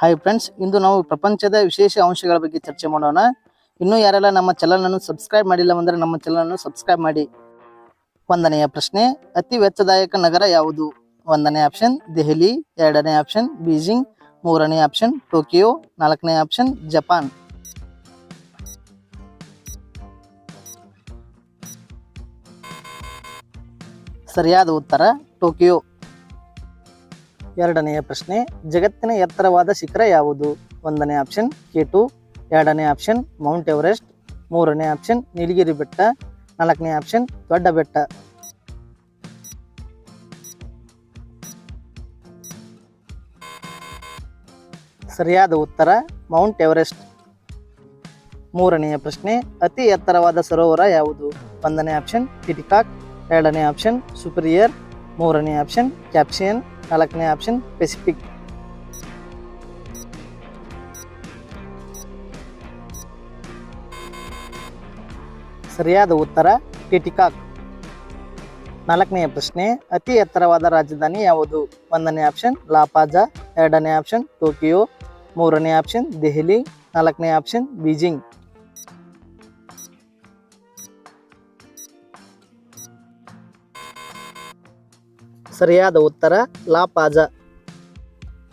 Hi friends ಇಂದು ನಾವು ಪ್ರಪಂಚದ ವಿಶೇಷ ಅಂಶಗಳ ಬಗ್ಗೆ ಚರ್ಚೆ ಮಾಡೋಣ. ಇನ್ನೂ ಯಾರೆಲ್ಲ ನಮ್ಮ ಚಲನನ್ನು ಸಬ್ಸ್ಕ್ರೈಬ್ ಮಾಡಿಲ್ಲ ಅಂದರೆ ನಮ್ಮ ಚಾನಲ್ ಅನ್ನು ಸಬ್ಸ್ಕ್ರೈಬ್ ಮಾಡಿ. ಒಂದನೆಯ ಪ್ರಶ್ನೆ, ಅತಿ ವೆಚ್ಚದಾಯಕ ನಗರ ಯಾವುದು? ಒಂದನೇ ಆಪ್ಷನ್ ದೆಹಲಿ, ಎರಡನೇ ಆಪ್ಷನ್ ಬೀಜಿಂಗ್, ಮೂರನೇ ಆಪ್ಷನ್ ಟೋಕಿಯೋ, ನಾಲ್ಕನೇ ಆಪ್ಷನ್ ಜಪಾನ್. ಸರಿಯಾದ ಉತ್ತರ, ಟೋಕಿಯೋ. ಎರಡನೆಯ ಪ್ರಶ್ನೆ, ಜಗತ್ತಿನ ಎತ್ತರವಾದ ಶಿಖರ ಯಾವುದು? ಒಂದನೇ ಆಪ್ಷನ್ ಕೆ ಟು ಎರಡನೇ ಆಪ್ಷನ್ ಮೌಂಟ್ ಎವರೆಸ್ಟ್ ಮೂರನೇ ಆಪ್ಷನ್ ನೀಲಗಿರಿ ಬೆಟ್ಟ, ನಾಲ್ಕನೇ ಆಪ್ಷನ್ ದೊಡ್ಡ ಬೆಟ್ಟ. ಸರಿಯಾದ ಉತ್ತರ ಮೌಂಟ್ ಎವರೆಸ್ಟ್ ಮೂರನೆಯ ಪ್ರಶ್ನೆ, ಅತಿ ಎತ್ತರವಾದ ಸರೋವರ ಯಾವುದು? ಒಂದನೇ ಆಪ್ಷನ್ ಟಿಟಿಕಾಕ್ ಎರಡನೇ ಆಪ್ಷನ್ ಸುಪ್ರಿಯರ್ ಮೂರನೇ ಆಪ್ಷನ್ ಕ್ಯಾಪ್ಸಿಯನ್ ನಾಲ್ಕನೇ ಆಪ್ಷನ್ ಪೆಸಿಫಿಕ್ ಸರಿಯಾದ ಉತ್ತರ ಟಿಟಿಕಾಕ್ ನಾಲ್ಕನೆಯ ಪ್ರಶ್ನೆ, ಅತಿ ಎತ್ತರವಾದ ರಾಜಧಾನಿ ಯಾವುದು? ಒಂದನೇ ಆಪ್ಷನ್ ಲಾಪಾಜಾ ಎರಡನೇ ಆಪ್ಷನ್ ಟೋಕಿಯೋ ಮೂರನೇ ಆಪ್ಷನ್ ದೆಹಲಿ ನಾಲ್ಕನೇ ಆಪ್ಷನ್ ಬೀಜಿಂಗ್ ಸರಿಯಾದ ಉತ್ತರ ಲಾಪಾಜ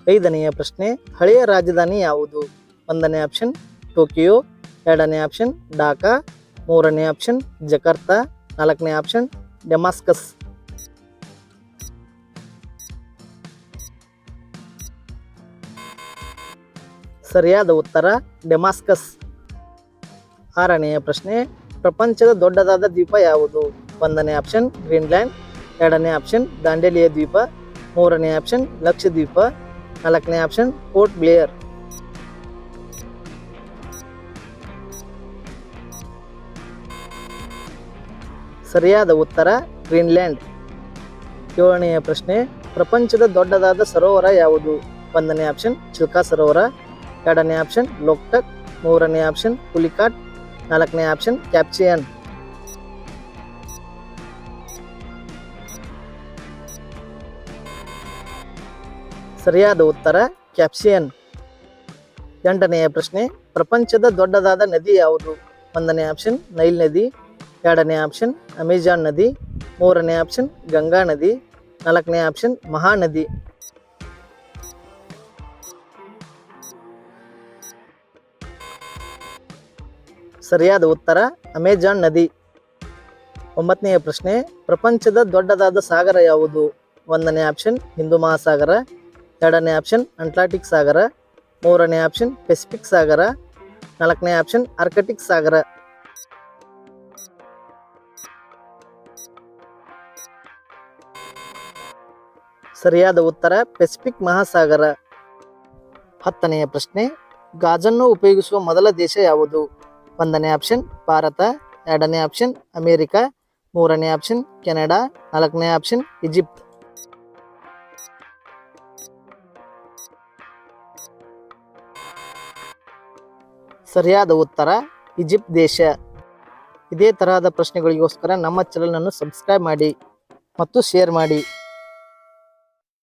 ಐದನೆಯ ಪ್ರಶ್ನೆ, ಹಳೆಯ ರಾಜಧಾನಿ ಯಾವುದು? ಒಂದನೇ ಆಪ್ಷನ್ ಟೋಕಿಯೋ, ಎರಡನೇ ಆಪ್ಷನ್ ಢಾಕಾ, ಮೂರನೇ ಆಪ್ಷನ್ ಜಕಾರ್ತಾ, ನಾಲ್ಕನೇ ಆಪ್ಷನ್ ಡೆಮಾಸ್ಕಸ್. ಸರಿಯಾದ ಉತ್ತರ, ಡೆಮಾಸ್ಕಸ್. ಆರನೆಯ ಪ್ರಶ್ನೆ, ಪ್ರಪಂಚದ ದೊಡ್ಡದಾದ ದ್ವೀಪ ಯಾವುದು? ಒಂದನೇ ಆಪ್ಷನ್ ಗ್ರೀನ್ಲ್ಯಾಂಡ್ ಎರಡನೇ ಆಪ್ಷನ್ ದಾಂಡೇಲಿಯ ದ್ವೀಪ, ಮೂರನೇ ಆಪ್ಷನ್ ಲಕ್ಷದ್ವೀಪ, ನಾಲ್ಕನೇ ಆಪ್ಷನ್ ಪೋರ್ಟ್ ಬ್ಲೇಯರ್. ಸರಿಯಾದ ಉತ್ತರ ಗ್ರೀನ್ಲ್ಯಾಂಡ್. ಏಳನೆಯ ಪ್ರಶ್ನೆ, ಪ್ರಪಂಚದ ದೊಡ್ಡದಾದ ಸರೋವರ ಯಾವುದು? ಒಂದನೇ ಆಪ್ಷನ್ ಚಿಲ್ಕಾ ಸರೋವರ, ಎರಡನೇ ಆಪ್ಷನ್ ಲೋಕ್ಟಕ್, ಮೂರನೇ ಆಪ್ಷನ್ ಹುಲಿಕಾಟ್, ನಾಲ್ಕನೇ ಆಪ್ಷನ್ ಕ್ಯಾಪ್ಚಿಯನ್. ಸರಿಯಾದ ಉತ್ತರ, ಕ್ಯಾಪ್ಸಿಯನ್. ಎಂಟನೆಯ ಪ್ರಶ್ನೆ, ಪ್ರಪಂಚದ ದೊಡ್ಡದಾದ ನದಿ ಯಾವುದು? ಒಂದನೇ ಆಪ್ಷನ್, ನೈಲ್ ನದಿ, ಎರಡನೇ ಆಪ್ಷನ್, ಅಮೆಜಾನ್ ನದಿ, ಮೂರನೇ ಆಪ್ಷನ್, ಗಂಗಾ ನದಿ, ನಾಲ್ಕನೇ ಆಪ್ಷನ್, ಮಹಾನದಿ. ಸರಿಯಾದ ಉತ್ತರ, ಅಮೆಜಾನ್ ನದಿ. ಒಂಬತ್ತನೆಯ ಪ್ರಶ್ನೆ, ಪ್ರಪಂಚದ ದೊಡ್ಡದಾದ ಸಾಗರ ಯಾವುದು? ಒಂದನೇ ಆಪ್ಷನ್, ಹಿಂದೂ ಮಹಾಸಾಗರ ಎರಡನೇ ಆಪ್ಷನ್ ಅಂಟ್ಲಾಂಟಿಕ್ ಸಾಗರ, ಮೂರನೇ ಆಪ್ಷನ್ ಪೆಸಿಫಿಕ್ ಸಾಗರ, ನಾಲ್ಕನೇ ಆಪ್ಷನ್ ಆರ್ಕಟಿಕ್ ಸಾಗರ. ಸರಿಯಾದ ಉತ್ತರ ಪೆಸಿಫಿಕ್ ಮಹಾಸಾಗರ. ಹತ್ತನೆಯ ಪ್ರಶ್ನೆ, ಗಾಜನ್ನು ಉಪಯೋಗಿಸುವ ಮೊದಲ ದೇಶ ಯಾವುದು? ಒಂದನೇ ಆಪ್ಷನ್ ಭಾರತ, ಎರಡನೇ ಆಪ್ಷನ್ ಅಮೇರಿಕಾ, ಮೂರನೇ ಆಪ್ಷನ್ ಕೆನಡಾ, ನಾಲ್ಕನೇ ಆಪ್ಷನ್ ಈಜಿಪ್ಟ್. ಸರಿಯಾದ ಉತ್ತರ ಈಜಿಪ್ಟ್ ದೇಶ. ಇದೇ ತರಹದ ಪ್ರಶ್ನೆಗಳಿಗೋಸ್ಕರ ನಮ್ಮ ಚಾನಲನ್ನು ಸಬ್ಸ್ಕ್ರೈಬ್ ಮಾಡಿ ಮತ್ತು ಶೇರ್ ಮಾಡಿ.